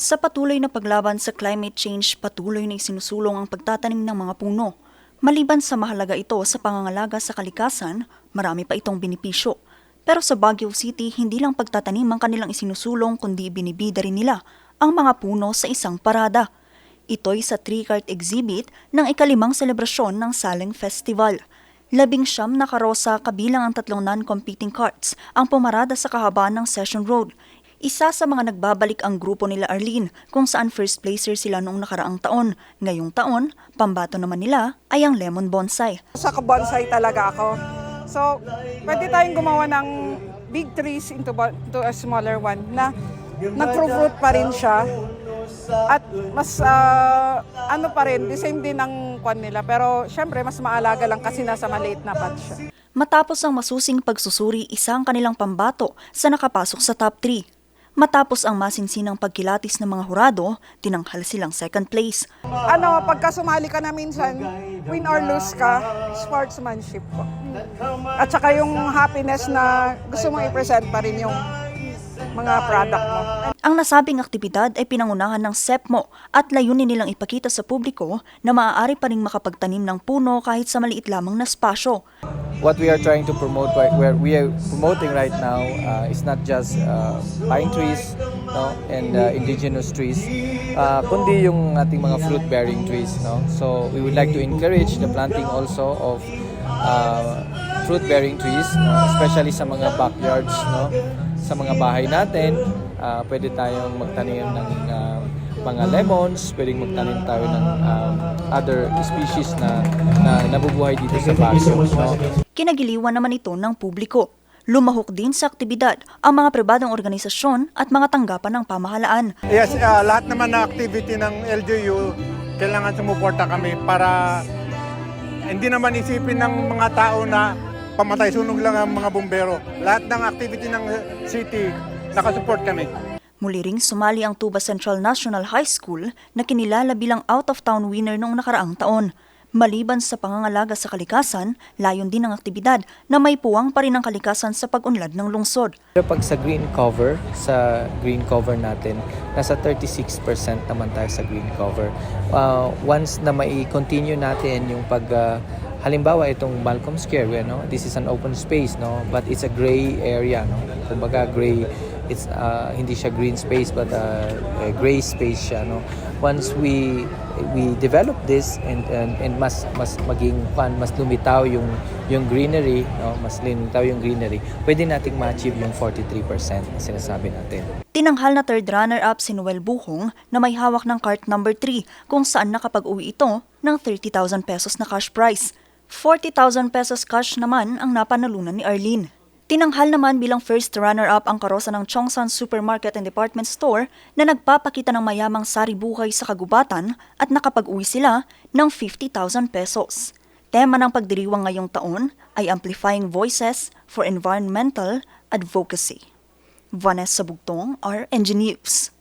Sa patuloy na paglaban sa climate change, patuloy na isinusulong ang pagtatanim ng mga puno. Maliban sa mahalaga ito sa pangangalaga sa kalikasan, marami pa itong binipisyo. Pero sa Baguio City, hindi lang pagtatanim ang kanilang isinusulong kundi binibida rin nila ang mga puno sa isang parada. Ito'y sa tree cart exhibit ng ikalimang selebrasyon ng Saleng Festival. Labing siyam na karosa kabilang ang tatlong non-competing carts ang pumarada sa kahabaan ng Session Road. Isa sa mga nagbabalik ang grupo nila Arlene kung saan first placer sila noong nakaraang taon. Ngayong taon, pambato naman nila ay ang lemon bonsai. Sa bonsai talaga ako. So, pwede tayong gumawa ng big trees into, into a smaller one na nag-fruit pa rin siya. At mas ah, ano pa rin, the same din ang kwan nila. Pero syempre, mas maalaga lang kasi nasa maliit na pot siya. Matapos ang masusing pagsusuri, isang kanilang pambato sa nakapasok sa top 3. Matapos ang masinsinang pagkilatis ng mga hurado, tinanghal silang second place. Ano, pagka sumali ka na minsan, win or lose ka, sportsmanship po. At saka yung happiness na gusto mong i-present pa rin yung mga product mo. Ang nasabing aktibidad ay pinangunahan ng SEPMO at layunin nilang ipakita sa publiko na maaari pa ring makapagtanim ng puno kahit sa maliit lamang na spasyo. What we are trying to promote right where we are promoting right now uh, is not just uh, pine trees no and uh, indigenous trees uh, kundi yung ating mga fruit bearing trees no so we would like to encourage the planting also of uh, fruit bearing trees no? especially sa mga backyards no sa mga bahay natin uh, pwede tayong magtanim ng uh, mga lemons, pwedeng magtanim tayo ng um, other species na, na nabubuhay dito sa Baguio. No? Kinagiliwan naman ito ng publiko. Lumahok din sa aktibidad ang mga pribadong organisasyon at mga tanggapan ng pamahalaan. Yes, ah, lahat naman na activity ng LGU, kailangan sumuporta kami para hindi naman isipin ng mga tao na pamatay sunog lang ang mga bumbero. Lahat ng activity ng city, nakasupport kami. Muli ring sumali ang Tuba Central National High School na kinilala bilang out-of-town winner noong nakaraang taon. Maliban sa pangangalaga sa kalikasan, layon din ang aktibidad na may puwang pa rin ang kalikasan sa pag-unlad ng lungsod. Pero pag sa green cover, sa green cover natin, nasa 36% naman tayo sa green cover. Uh, once na mai-continue natin yung pag uh, halimbawa itong Malcolm Square, you know, this is an open space, no, but it's a gray area, no. Kumbaga gray it's uh, hindi siya green space but uh, a gray space siya, no. Once we we develop this and and, and mas mas maging pan mas lumitaw yung yung greenery no mas lumitaw yung greenery pwede nating ma-achieve yung 43% na sinasabi natin Tinanghal na third runner-up si Noel Buhong na may hawak ng cart number 3 kung saan nakapag-uwi ito ng 30,000 pesos na cash prize. 40,000 pesos cash naman ang napanalunan ni Arlene. Tinanghal naman bilang first runner-up ang karosa ng Chongsan Supermarket and Department Store na nagpapakita ng mayamang sari buhay sa kagubatan at nakapag-uwi sila ng 50,000 pesos. Tema ng pagdiriwang ngayong taon ay Amplifying Voices for Environmental Advocacy. Vanessa Bugtong, RNG News.